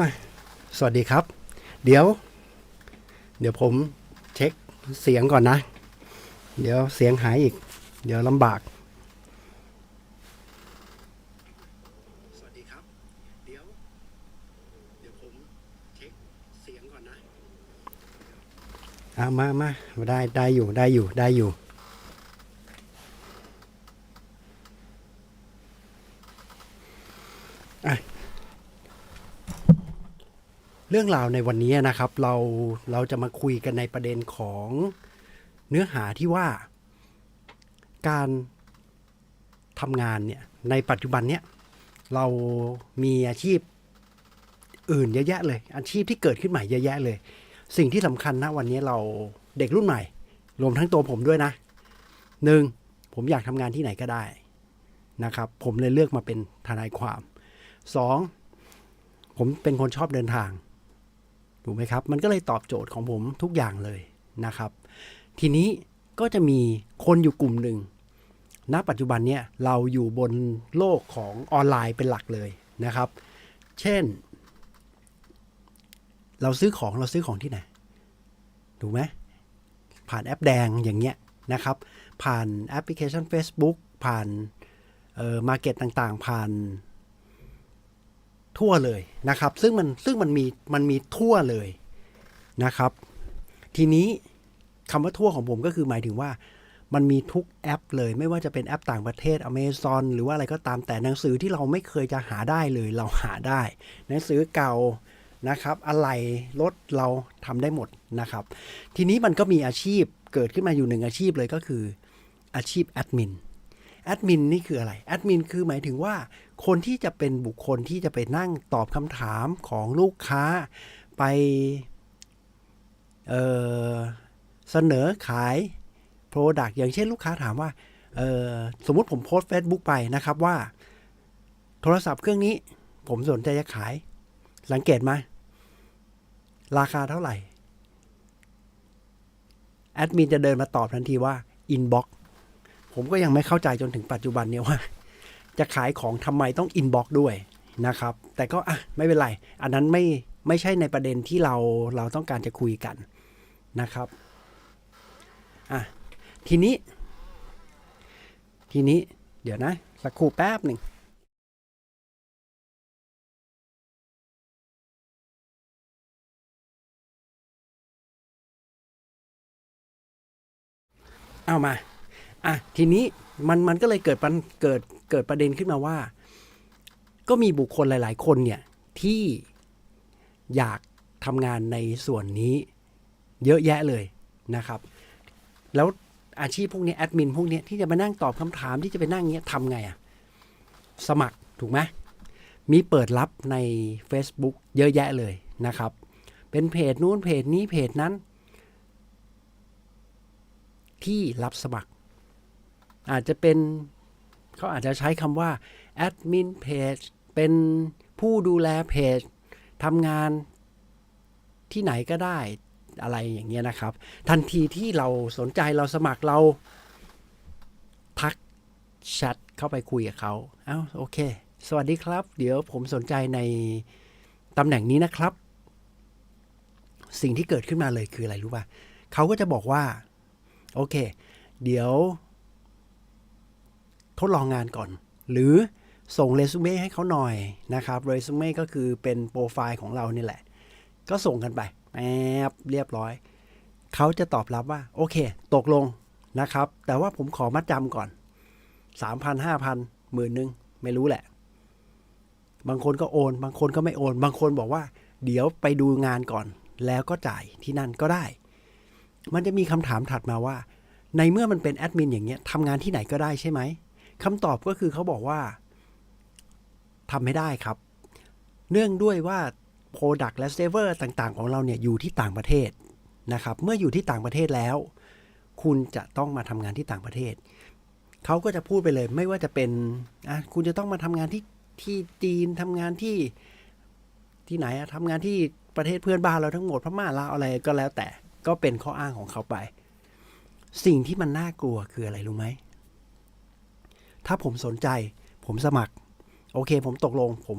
มา สวัสดีครับ เดี๋ยว เดี๋ยวผมเช็คเสียงก่อนนะ เดี๋ยวเสียงหายอีก เดี๋ยวลำบาก สวัสดีครับ เดี๋ยว เดี๋ยวผมเช็คเสียงก่อนนะอามามาได้ ได้อยู่ ได้อยู่ ได้อยู่ เรื่องราวในวันนี้นะครับ เราเราจะมาคุยกันในประเด็นของเนื้อหาที่ว่า การทำงานเนี่ยในปัจจุบันเนี่ยเรามีอาชีพอื่นเยอะแยะเลย อาชีพที่เกิดขึ้นใหม่เยอะแยะเลย สิ่งที่สำคัญนะวันนี้เราเด็กรุ่นใหม่ รวมทั้งตัวผมด้วยนะหนึ่งผมอยากทำงานที่ไหนก็ได้นะครับ ผมเลยเลือกมาเป็นทนายความสองผมเป็นคนชอบเดินทาง ถูกไหมครับ มันก็เลยตอบโจทย์ของผมทุกอย่างเลยนะครับ ทีนี้ก็จะมีคนอยู่กลุ่มหนึ่งณปัจจุบันเนี่ยเราอยู่บนโลกของออนไลน์เป็นหลักเลยนะครับ เช่น เราซื้อของเราซื้อของที่ไหนถูกไหมผ่านแอปแดงอย่างเงี้ยนะครับ ผ่านแอปพลิเคชัน Facebook ผ่านเอ่อมาเก็ตต่างๆ ผ่าน ทั่วเลยนะครับ ซึ่งมันซึ่งมันมีมันมีทั่วเลยนะครับ ทีนี้คำว่าทั่วของผมก็คือหมายถึงว่ามันมีทุกแอปเลยไม่ว่าจะเป็นแอปต่างประเทศ Amazon หรือว่าอะไรก็ตามแต่หนังสือที่เราไม่เคยจะหาได้เลยเราหาได้ หนังสือเก่านะครับอะไรรถเราทำได้หมดนะครับ ทีนี้มันก็มีอาชีพเกิดขึ้นมาอยู่หนึ่งอาชีพเลยก็คืออาชีพแอดมิน แอดมินนี่คืออะไร แอดมินคือหมายถึงว่าคนที่จะเป็นบุคคลที่จะไปนั่งตอบคำถามของลูกค้าไปเเสนอขาย Product อย่างเช่นลูกค้าถามว่าสมมุติผมโพสต์ Facebook ไปนะครับว่า โทรศัพท์เครื่องนี้ผมสนใจจะขาย สังเกตไหมราคาเท่าไหร่ แอดมินจะเดินมาตอบทันทีว่า Inbox ผมก็ยังไม่เข้าใจจนถึงปัจจุบันเนี่ยว่า จะขายของทำไมต้องอินบ็อกด้วยนะครับ แต่ก็อะไม่เป็นไร อันนั้นไม่ไม่ใช่ในประเด็นที่เราเราต้องการจะคุยกันนะครับอะทีนี้ ทีนี้เดี๋ยวนะ สักครู่แป๊บหนึ่งเอามา อะทีนี้มันมันก็เลยเกิดปัญเกิดเกิดประเด็นขึ้นมาว่า ก็มีบุคคลหลาย ๆ คนเนี่ยที่อยากทำงานในส่วนนี้เยอะแยะเลยนะครับ แล้วอาชีพพวกนี้แอดมินพวกนี้ที่จะมานั่งตอบคำถามที่จะไปนั่งเงี้ยทำไงอะสมัครถูกไหมมีเปิดรับใน Facebook เยอะแยะเลยนะครับ เป็นเพจนู้นเพจนี้เพจนั้น ที่รับสมัคร อาจจะเป็นเขาอาจจะใช้คำว่าแอดมินเพจเป็นผู้ดูแลเพจทำงานที่ไหนก็ได้อะไรอย่างเงี้ยนะครับ ทันทีที่เราสนใจเราสมัครเราทักแชทเข้าไปคุยกับเขาเอ้าโอเค สวัสดีครับ เดี๋ยวผมสนใจในตำแหน่งนี้นะครับ สิ่งที่เกิดขึ้นมาเลยคืออะไรรู้ป่ะเขาก็จะบอกว่า โอเค เดี๋ยว ทดลองงานก่อน หรือส่งเรซูเม่ให้เขาหน่อยนะครับเรซูเม่ก็คือเป็นโปรไฟล์ของเรานี่แหละ ก็ส่งกันไปแอบเรียบร้อย เขาจะตอบรับว่า โอเค ตกลงนะครับ แต่ว่าผมขอมัดจำก่อน 3,000 5,000หมื่นหนึ่งไม่รู้แหละ บางคนก็โอน บางคนก็ไม่โอน บางคนบอกว่า เดี๋ยวไปดูงานก่อน แล้วก็จ่ายที่นั่นก็ได้ มันจะมีคำถามถัดมาว่า ในเมื่อมันเป็นแอดมินอย่างเงี้ยทำงานที่ไหนก็ได้ใช่ไหม คำตอบก็คือเขาบอกว่าทำไม่ได้ครับ เนื่องด้วยว่า Product และ Server ต่างๆ ของเราเนี่ยอยู่ที่ต่างประเทศนะครับ เมื่ออยู่ที่ต่างประเทศแล้ว คุณจะต้องมาทำงานที่ต่างประเทศ เขาก็จะพูดไปเลย ไม่ว่าจะเป็นอะคุณจะต้องมาทำงานที่ที่จีนทำงานที่ที่ไหนอะทำงานที่ประเทศเพื่อนบ้านเราทั้งหมดพม่าลาวอะไรก็แล้วแต่ก็เป็นข้ออ้างของเขาไป สิ่งที่มันน่ากลัวคืออะไรรู้ไหม ถ้าผมสนใจ ผมสมัคร โอเค ผมตกลง ผม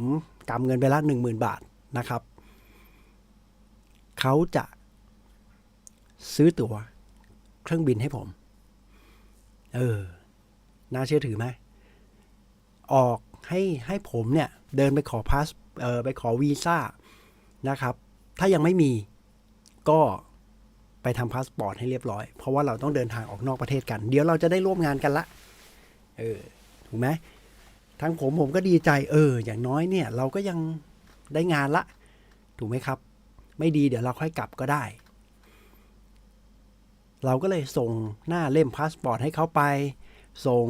กำเงินไปละหนึ่งหมื่นบาทนะครับ เขาจะซื้อตั๋วเครื่องบินให้ผม เออ น่าเชื่อถือไหม ออกให้ให้ผมเนี่ย เดินไปขอพาสเออไปขอวีซ่านะครับ ถ้ายังไม่มีก็ไปทำพาสปอร์ตให้เรียบร้อย เพราะว่าเราต้องเดินทางออกนอกประเทศกัน เดี๋ยวเราจะได้ร่วมงานกันละ เออ ถูกไหมทั้งผมผมก็ดีใจเออ อย่างน้อยเนี่ยเราก็ยังได้งานละ ถูกไหมครับ ไม่ดีเดี๋ยวเราค่อยกลับก็ได้ เราก็เลยส่งหน้าเล่มพาสปอร์ตให้เขาไป ส่ง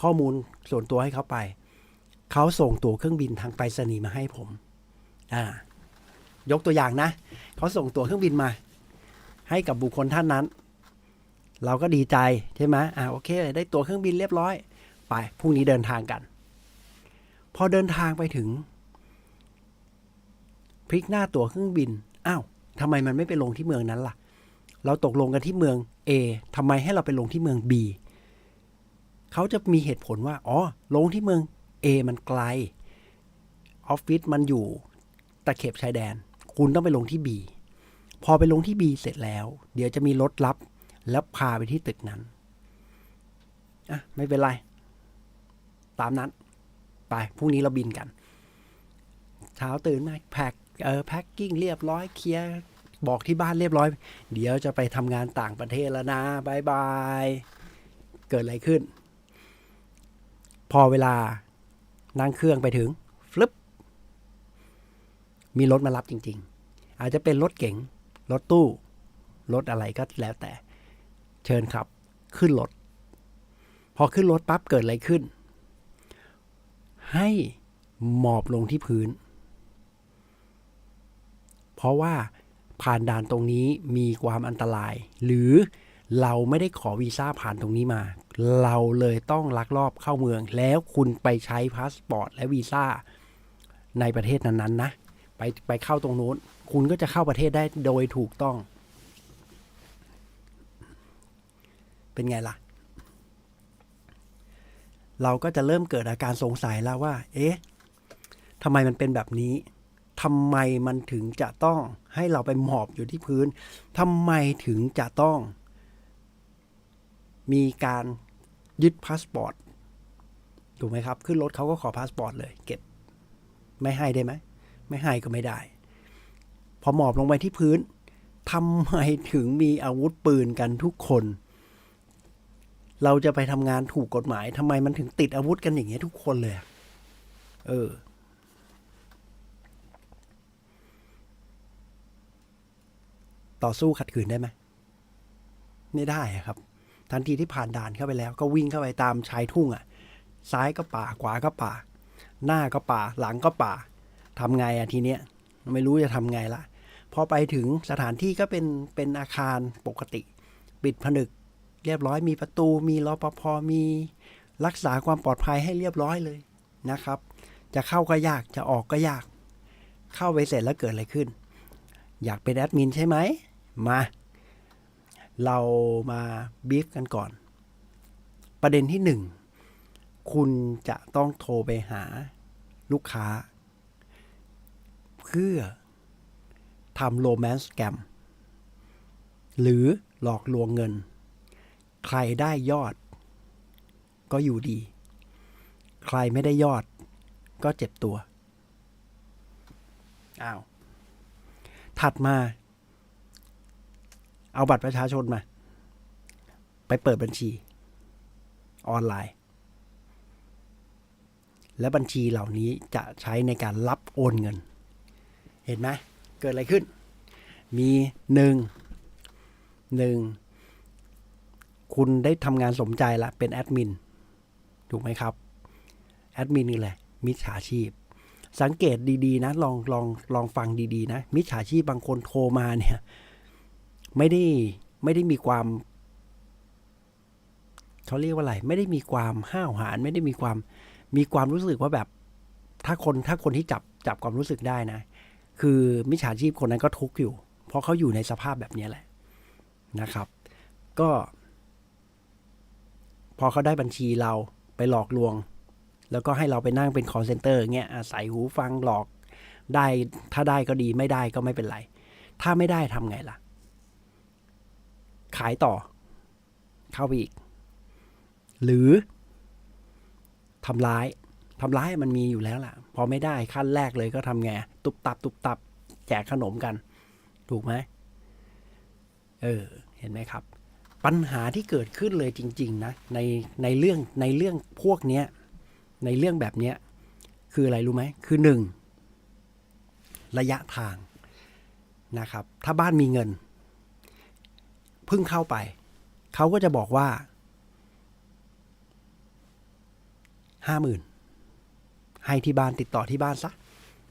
ข้อมูลส่วนตัวให้เขาไป เขาส่งตั๋วเครื่องบินทางไปรษณีย์มาให้ผม อ่า ยกตัวอย่างนะ เขาส่งตั๋วเครื่องบินมา ให้กับบุคคลท่านนั้น เราก็ดีใจใช่ไหมอ่าโอเค ได้ตั๋วเครื่องบินเรียบร้อย ไปพรุ่งนี้เดินทางกัน พอเดินทางไปถึงพลิกหน้าตั๋วเครื่องบินอ้าวทำไมมันไม่ไปลงที่เมืองนั้นล่ะ เราตกลงกันที่เมือง A ทำไมให้เราไปลงที่เมือง B เขาจะมีเหตุผลว่าอ๋อลงที่เมือง A มันไกลออฟฟิศมันอยู่ตะเข็บชายแดน คุณต้องไปลงที่ B พอไปลงที่ B เสร็จแล้ว เดี๋ยวจะมีรถรับ แล้วพาไปที่ตึกนั้นอะไม่เป็นไร ตามนั้น ไปพรุ่งนี้เราบินกันเช้าตื่นมาแพ็คเออแพ็คกิ้งเรียบร้อยเคลียร์บอกที่บ้านเรียบร้อย เดี๋ยวจะไปทำงานต่างประเทศแล้วนะบายบาย เกิดอะไรขึ้น พอเวลานั่งเครื่องไปถึงฟลึบมีรถมารับจริง ๆ อาจจะเป็นรถเก๋งรถตู้ รถอะไรก็แล้วแต่ เชิญครับ ขึ้นรถ พอขึ้นรถปั๊บเกิดอะไรขึ้น ให้หมอบลงที่พื้น เพราะว่าผ่านด่านตรงนี้มีความอันตราย หรือเราไม่ได้ขอวีซ่าผ่านตรงนี้มา เราเลยต้องลักลอบเข้าเมือง แล้วคุณไปใช้พาสปอร์ตและวีซ่าในประเทศนั้นๆนะ ไปไปเข้าตรงนู้น คุณก็จะเข้าประเทศได้โดยถูกต้อง เป็นไงล่ะ เราก็จะเริ่มเกิดอาการสงสัยแล้วว่า เอ๊ะทำไมมันเป็นแบบนี้ทำไมมันถึงจะต้องให้เราไปหมอบอยู่ที่พื้นทำไมถึงจะต้อง มีการยึดพาสปอร์ตถูกไหมครับ ขึ้นรถเขาก็ขอพาสปอร์ตเลย เก็บ ไม่ให้ได้ไหม ไม่ให้ก็ไม่ได้ พอหมอบลงไปที่พื้นทำไมถึงมีอาวุธปืนกันทุกคน เราจะไปทำงานถูกกฎหมายทำไมมันถึงติดอาวุธกันอย่างเงี้ยทุกคนเลย เออ ต่อสู้ขัดขืนได้ไหมไม่ได้ครับ ทันทีที่ผ่านด่านเข้าไปแล้ว ก็วิ่งเข้าไปตามชายทุ่งอะ ซ้ายก็ป่า ขวาก็ป่า หน้าก็ป่า หลังก็ป่าทำไงอะทีเนี้ย ไม่รู้จะทำไงละ พอไปถึงสถานที่ก็เป็นเป็นอาคารปกติ ปิดผนึก เรียบร้อยมีประตูมีรปภมีรักษาความปลอดภัยให้เรียบร้อยเลยนะครับ จะเข้าก็ยากจะออกก็ยาก เข้าไปเสร็จแล้วเกิดอะไรขึ้น อยากเป็นแอดมินใช่ไหมมา เรามาบีฟกันก่อน ประเด็นที่หนึ่งคุณจะต้องโทรไปหาลูกค้า เพื่อทำโรแมนต์แกมหรือหลอกลวงเงิน ใครได้ยอด ก็อยู่ดี ใครไม่ได้ยอด ก็เจ็บตัวอ้าวถัดมา เอาบัตรประชาชนมา ไปเปิดบัญชี ออนไลน์ และบัญชีเหล่านี้จะใช้ในการรับโอนเงิน เห็นไหมเกิดอะไรขึ้น มีหนึ่งหนึ่ง คุณได้ทำงานสมใจละเป็นแอดมินถูกไหมครับ แอดมินนี่แหละ มิจฉาชีพ สังเกตดีๆ นะ ลองลองลองฟังดีๆ นะ มิจฉาชีพบางคนโทรมาเนี่ย ไม่ได้ไม่ได้มีความเขาเรียกว่าอะไร ไม่ได้มีความห้าวหาญไม่ได้มีความมีความรู้สึกว่าแบบ ถ้าคนถ้าคนที่จับจับความรู้สึกได้นะ คือมิจฉาชีพคนนั้นก็ทุกข์อยู่ เพราะเขาอยู่ในสภาพแบบนี้แหละนะครับ ก็ พอเขาได้บัญชีเราไปหลอกลวง แล้วก็ให้เราไปนั่งเป็นคอ l เซนเตอร์เงี้ยใส่หูฟังหลอกได้ถ้าได้ก็ดีไม่ได้ก็ไม่เป็นไร ถ้าไม่ได้ทำไงล่ะ ขายต่อ เข้าไปอีก หรือทำร้ายทำร้ายมันมีอยู่แล้วล่ะ พอไม่ได้ขั้นแรกเลยก็ทำไงตุบตับ ตุบตับ แจกขนมกัน ถูกไหมเออ เห็นไหมครับ ปัญหาที่เกิดขึ้นเลยจริง ๆ นะ ในในเรื่องในเรื่องพวกเนี้ยในเรื่องแบบเนี้ยคืออะไรรู้ไหมคือหนึ่งระยะทางนะครับ ถ้าบ้านมีเงินเพิ่งเข้าไป เขาก็จะบอกว่าห้าหมื่นให้ที่บ้านติดต่อที่บ้านซะ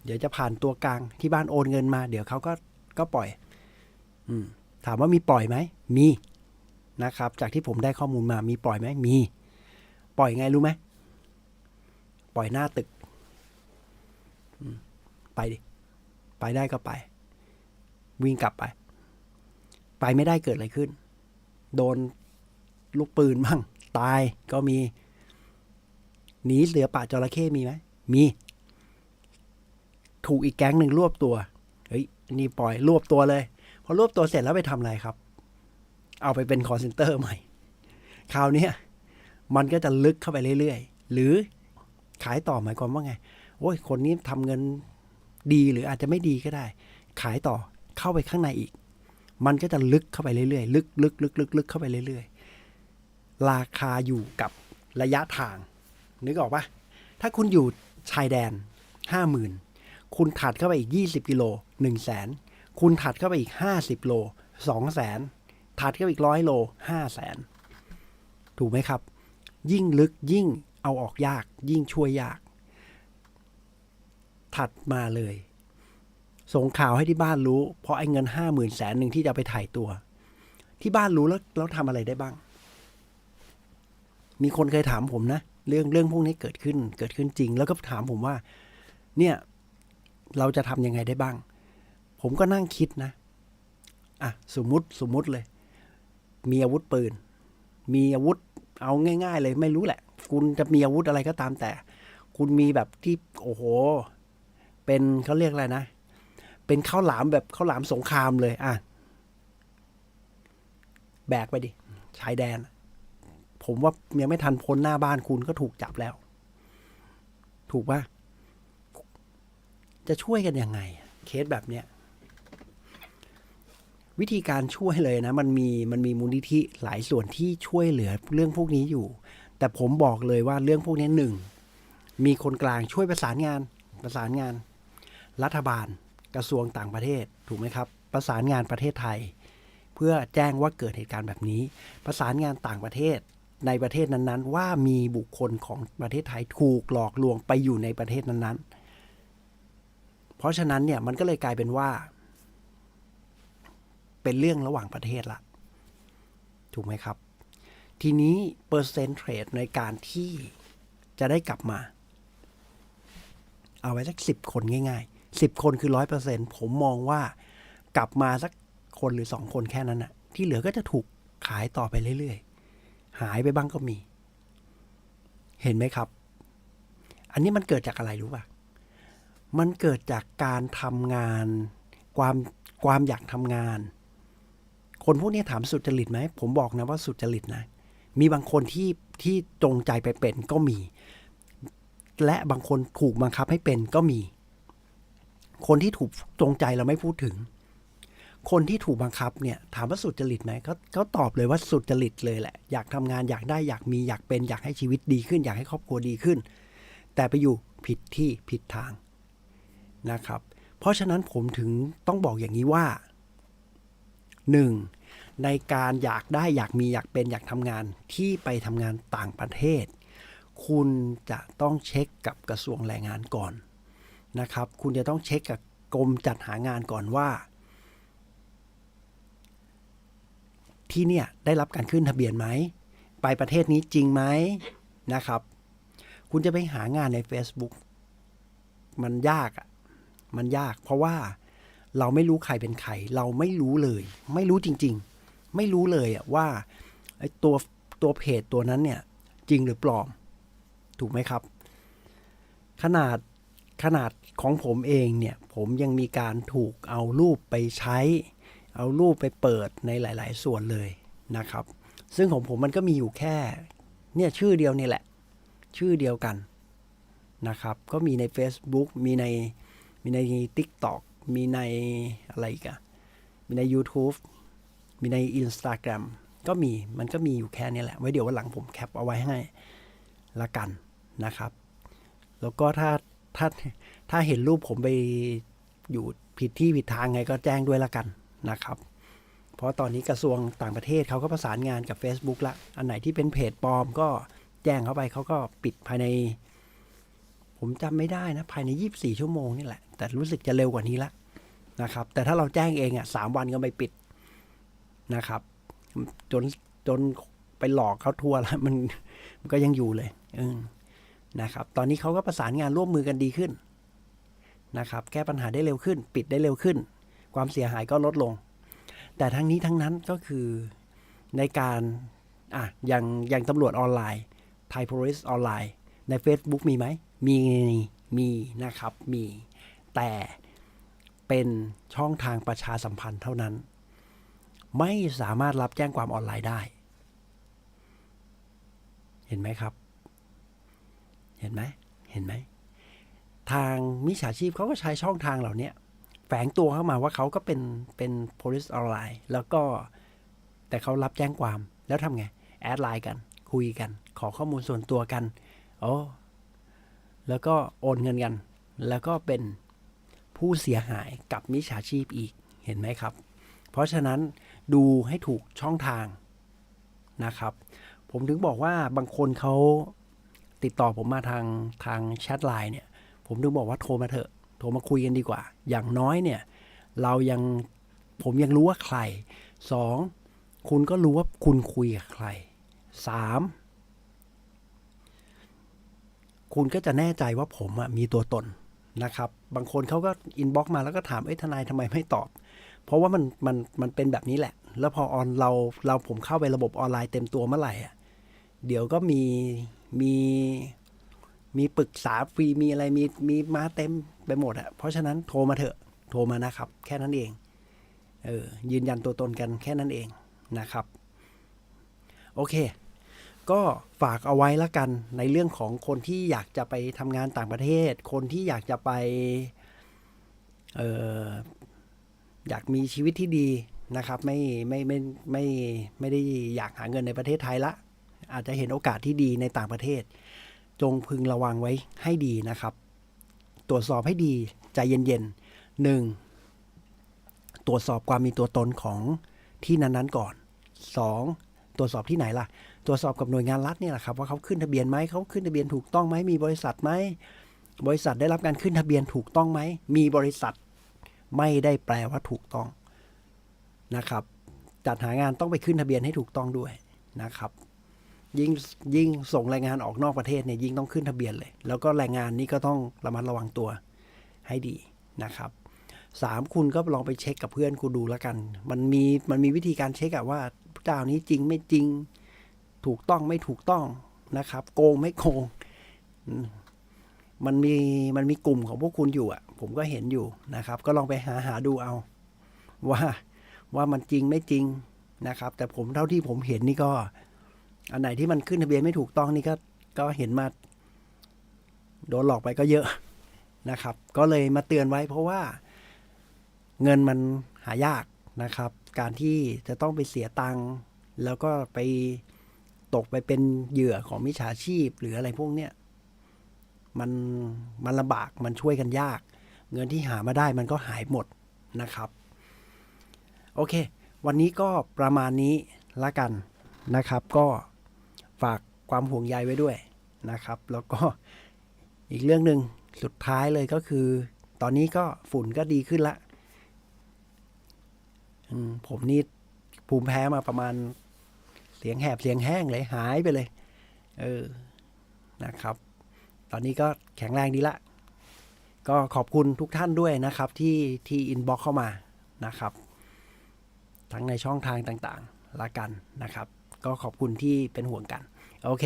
เดี๋ยวจะผ่านตัวกลางที่บ้านโอนเงินมา เดี๋ยวเขาก็ก็ปล่อย อืมถามว่ามีปล่อยไหม มี นะครับ จากที่ผมได้ข้อมูลมามีปล่อยไหมมี ปล่อยไงรู้ไหมปล่อยหน้าตึก ไปดิ ไปได้ก็ไป วิ่งกลับไป ไปไม่ได้เกิดอะไรขึ้น โดนลูกปืนบ้าง ตายก็มี หนีเสือป่าจระเข้มีไหม มี ถูกอีกแก๊งหนึ่งรวบตัว เฮ้ย นี่ปล่อยรวบตัวเลย พอรวบตัวเสร็จแล้วไปทำอะไรครับ เอาไปเป็นคอ l เซนเตอร์ใหม่ คราวนี้มันก็จะลึกเข้าไปเรื่อยๆ หรือขายต่อหมายความว่าไง โอ้ย คนนี้ทำเงินดีหรืออาจจะไม่ดีก็ได้ ขายต่อเข้าไปข้างในอีก มันก็จะลึกเข้าไปเรื่อยๆ ลึกลึกลึกลึกลึกเข้าไปเรื่อยๆ ราคาอยู่กับระยะทาง นึกออกปะถ้าคุณอยู่ชายแดนห้าหมื่นคุณถัดเข้าไปอีกยี่สิบกิโลหนึ่งแสนคุณถัดเข้าไปอีกห้าสิบโลสองแสน ถัดเข้าอีกร้อยโลห้าแสนถูกไหมครับ ยิ่งลึกยิ่งเอาออกยาก ยิ่งช่วยยาก ถัดมาเลย ส่งข่าวให้ที่บ้านรู้ เพราะไอ้เงินห้าหมื่นแสนหนึ่งที่จะไปถ่ายตัว ที่บ้านรู้แล้วแล้วทำอะไรได้บ้าง มีคนเคยถามผมนะ เรื่องเรื่องพวกนี้เกิดขึ้นเกิดขึ้นจริง แล้วก็ถามผมว่า เนี่ยเราจะทำยังไงได้บ้าง ผมก็นั่งคิดนะอะสมมุติสมมุติเลย มีอาวุธปืน มีอาวุธเอาง่าย ๆ เลยไม่รู้แหละ คุณจะมีอาวุธอะไรก็ตามแต่ คุณมีแบบที่โอ้โห เป็นเขาเรียกอะไรนะ เป็นข้าวหลามแบบข้าวหลามสงครามเลยอะแบกไปดิชายแดน ผมว่ายังไม่ทันพ้นหน้าบ้านคุณก็ถูกจับแล้ว ถูกปะจะช่วยกันยังไง เคสแบบเนี้ย วิธีการช่วยเลยนะ มันมีมันมีมูลนิธิหลายส่วนที่ช่วยเหลือเรื่องพวกนี้อยู่ แต่ผมบอกเลยว่าเรื่องพวกนี้หนึ่งมีคนกลางช่วยประสานงานประสานงาน รัฐบาลกระทรวงต่างประเทศถูกไหมครับ ประสานงานประเทศไทย เพื่อแจ้งว่าเกิดเหตุการณ์แบบนี้ ประสานงานต่างประเทศในประเทศนั้นๆ ว่ามีบุคคลของประเทศไทยถูกหลอกลวงไปอยู่ในประเทศนั้นๆ เพราะฉะนั้นเนี่ยมันก็เลยกลายเป็นว่า เป็นเรื่องระหว่างประเทศละ ถูกไหมครับ ทีนี้เปอร์เซนต์เทรดในการที่จะได้กลับมา เอาไว้สักสิบคนง่ายๆสิบคนคือร้อยเปอร์เซ็นผมมองว่ากลับมาสักคนหรือสองคนแค่นั้นนะที่เหลือก็จะถูกขายต่อไปเรื่อยๆ หายไปบ้างก็มี เห็นไหมครับ อันนี้มันเกิดจากอะไรรู้ป่ะ มันเกิดจากการทำงาน ความความอยากทำงาน คนพวกนี้ถามสุจริตไหม ผมบอกนะว่าสุจริตนะ มีบางคนที่ที่จงใจไปเป็นก็มี และบางคนถูกบังคับให้เป็นก็มี คนที่ถูกจงใจเราไม่พูดถึง คนที่ถูกบังคับเนี่ยถามว่าสุจริตไหมเขาเขาตอบเลยว่าสุจริตเลยแหละ อยากทำงานอยากได้อยากมีอยากเป็นอยากให้ชีวิตดีขึ้น อยากให้ครอบครัวดีขึ้น แต่ไปอยู่ผิดที่ผิดทางนะครับ เพราะฉะนั้นผมถึงต้องบอกอย่างนี้ว่าหนึ่ง ในการอยากได้อยากมีอยากเป็นอยากทำงานที่ไปทำงานต่างประเทศ คุณจะต้องเช็คกับกระทรวงแรงงานก่อนนะครับ คุณจะต้องเช็คกับกรมจัดหางานก่อนว่า ที่เนี่ยได้รับการขึ้นทะเบียนไหม ไปประเทศนี้จริงไหมนะครับ คุณจะไปหางานใน Facebook มันยากอะมันยากเพราะว่าเราไม่รู้ใครเป็นใคร เราไม่รู้เลย ไม่รู้จริง ๆ ไม่รู้เลยอะว่าไอ้ตัวตัวเพจตัวนั้นเนี่ยจริงหรือปลอม ถูกไหมครับ ขนาดขนาดของผมเองเนี่ย ผมยังมีการถูกเอารูปไปใช้ เอารูปไปเปิดในหลาย ๆ ส่วนเลยนะครับ ซึ่งของผมมันก็มีอยู่แค่ เนี่ยชื่อเดียวนี่แหละ ชื่อเดียวกันนะครับ ก็มีใน Facebook มีในมีใน TikTok มีในอะไรอีกอะมีใน YouTube มีใน Instagram ก็มีมันก็มีอยู่แค่นี้แหละ ไว้เดี๋ยววันหลังผมแคปเอาไว้ให้ละกันนะครับ แล้วก็ถ้าถ้าถ้าเห็นรูปผมไปอยู่ผิดที่ผิดทางไงก็แจ้งด้วยละกันนะครับ เพราะตอนนี้กระทรวงต่างประเทศเขาก็ประสานงานกับ Facebook ละ อันไหนที่เป็นเพจปลอมก็แจ้งเข้าไปเขาก็ปิดภายใน ผมจำไม่ได้นะ ภายใน 24 ชั่วโมงนี่แหละ แต่รู้สึกจะเร็วกว่านี้ละนะครับ แต่ถ้าเราแจ้งเองอะสามวันก็ไม่ปิด นะครับ จนจนไปหลอกเขาทัวร์แล้วมันมันก็ยังอยู่เลยเออนะครับ ตอนนี้เขาก็ประสานงานร่วมมือกันดีขึ้นนะครับ แก้ปัญหาได้เร็วขึ้น ปิดได้เร็วขึ้น ความเสียหายก็ลดลง แต่ทั้งนี้ทั้งนั้นก็คือในการอะอย่างอย่างตำรวจออนไลน์ไทยโพลิสออนไลน์ ใน Facebook มีไหม มีมีนะครับมี แต่เป็นช่องทางประชาสัมพันธ์เท่านั้น ไม่สามารถรับแจ้งความออนไลน์ได้ เห็นไหมครับ เห็นไหมเห็นไหม ทางมิจฉาชีพเขาก็ใช้ช่องทางเหล่านี้แฝงตัวเข้ามาว่าเขาก็เป็นเป็น police ออนไลน์แล้วก็แต่เขารับแจ้งความแล้วทำไง แอดไลน์กัน คุยกัน ขอข้อมูลส่วนตัวกันโอ้แล้วก็โอนเงินกัน แล้วก็เป็นผู้เสียหายกับมิจฉาชีพอีกเห็นไหมครับ เพราะฉะนั้น ดูให้ถูกช่องทางนะครับ ผมถึงบอกว่าบางคนเขาติดต่อผมมาทางทางแชทไลน์เนี่ย ผมถึงบอกว่าโทรมาเถอะ โทรมาคุยกันดีกว่า อย่างน้อยเนี่ย เรายังผมยังรู้ว่าใครสองคุณก็รู้ว่าคุณคุยกับใครสามคุณก็จะแน่ใจว่าผมมีตัวตนนะครับ บางคนเขาก็อินบ็อกมาแล้วก็ถามเอ้ยทนายทำไมไม่ตอบ เพราะว่ามันมันมันเป็นแบบนี้แหละ แล้วพอออนเราเราผมเข้าไประบบออนไลน์เต็มตัวเมื่อไหร่อะเดี๋ยวก็มีมีมีปรึกษาฟรีมีอะไรมีมีมาเต็มไปหมดอะเพราะฉะนั้นโทรมาเถอะโทรมานะครับ แค่นั้นเองเออยืนยันตัวตนกันแค่นั้นเองนะครับ โอเค ก็ฝากเอาไว้ละกันในเรื่องของคนที่อยากจะไปทำงานต่างประเทศ คนที่อยากจะไปเออ อยากมีชีวิตที่ดีนะครับ ไม่ไม่ไม่ไม่ไม่ได้อยากหาเงินในประเทศไทยละ อาจจะเห็นโอกาสที่ดีในต่างประเทศ จงพึงระวังไว้ให้ดีนะครับ ตรวจสอบให้ดีใจเย็นๆหนึ่งตรวจสอบความมีตัวตนของที่นั้นๆก่อนสองตรวจสอบที่ไหนล่ะ ตรวจสอบกับหน่วยงานรัฐเนี่ยแหละครับว่าเขาขึ้นทะเบียนไหมเขาขึ้นทะเบียนถูกต้องไหมมีบริษัทไหมบริษัทได้รับการขึ้นทะเบียนถูกต้องไหมมีบริษัท ไม่ได้แปลว่าถูกต้องนะครับ จัดหางานต้องไปขึ้นทะเบียนให้ถูกต้องด้วยนะครับ ยิ่งยิ่งส่งแรงงานออกนอกประเทศเนี่ยยิ่งต้องขึ้นทะเบียนเลย แล้วก็แรงงานนี้ก็ต้องระมัดระวังตัวให้ดีนะครับสามคุณก็ลองไปเช็คกับเพื่อนคุณดูแล้วกัน มันมีมันมีวิธีการเช็คอะว่าเจ้านี้จริงไม่จริง ถูกต้องไม่ถูกต้องนะครับ โกงไม่โกง มันมีมันมีกลุ่มของพวกคุณอยู่อะ ผมก็เห็นอยู่นะครับ ก็ลองไปหาหาดูเอา ว่าว่ามันจริงไม่จริงนะครับ แต่ผมเท่าที่ผมเห็นนี่ก็ อันไหนที่มันขึ้นทะเบียนไม่ถูกต้องนี่ก็ก็เห็นมาโดนหลอกไปก็เยอะนะครับ ก็เลยมาเตือนไว้ เพราะว่าเงินมันหายากนะครับ การที่จะต้องไปเสียตังค์แล้วก็ไปตกไปเป็นเหยื่อของมิจฉาชีพหรืออะไรพวกเนี้ยมันมันลำบากมันช่วยกันยาก เงินที่หามาได้มันก็หายหมดนะครับ โอเค วันนี้ก็ประมาณนี้ละกันนะครับ ก็ฝากความห่วงใยไว้ด้วยนะครับ แล้วก็อีกเรื่องหนึ่งสุดท้ายเลยก็คือ ตอนนี้ก็ฝุ่นก็ดีขึ้นละผมนี่ภูมิแพ้มาประมาณเสียงแหบเสียงแห้งเลยหายไปเลย เออนะครับ ตอนนี้ก็แข็งแรงดีละ ก็ขอบคุณทุกท่านด้วยนะครับที่ที่อินบ็อกเข้ามานะครับ ทั้งในช่องทางต่างๆละกันนะครับ ก็ขอบคุณที่เป็นห่วงกัน โอเค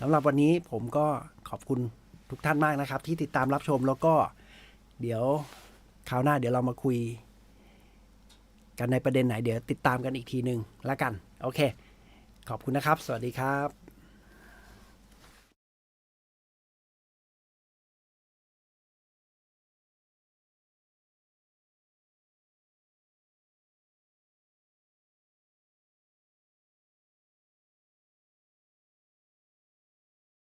สำหรับวันนี้ผมก็ขอบคุณทุกท่านมากนะครับ ที่ติดตามรับชมแล้วก็เดี๋ยวคราวหน้าเดี๋ยวเรามาคุย กันในประเด็นไหนเดี๋ยวติดตามกันอีกทีหนึ่งล้วกัน โอเค ขอบคุณนะครับ สวัสดีครับ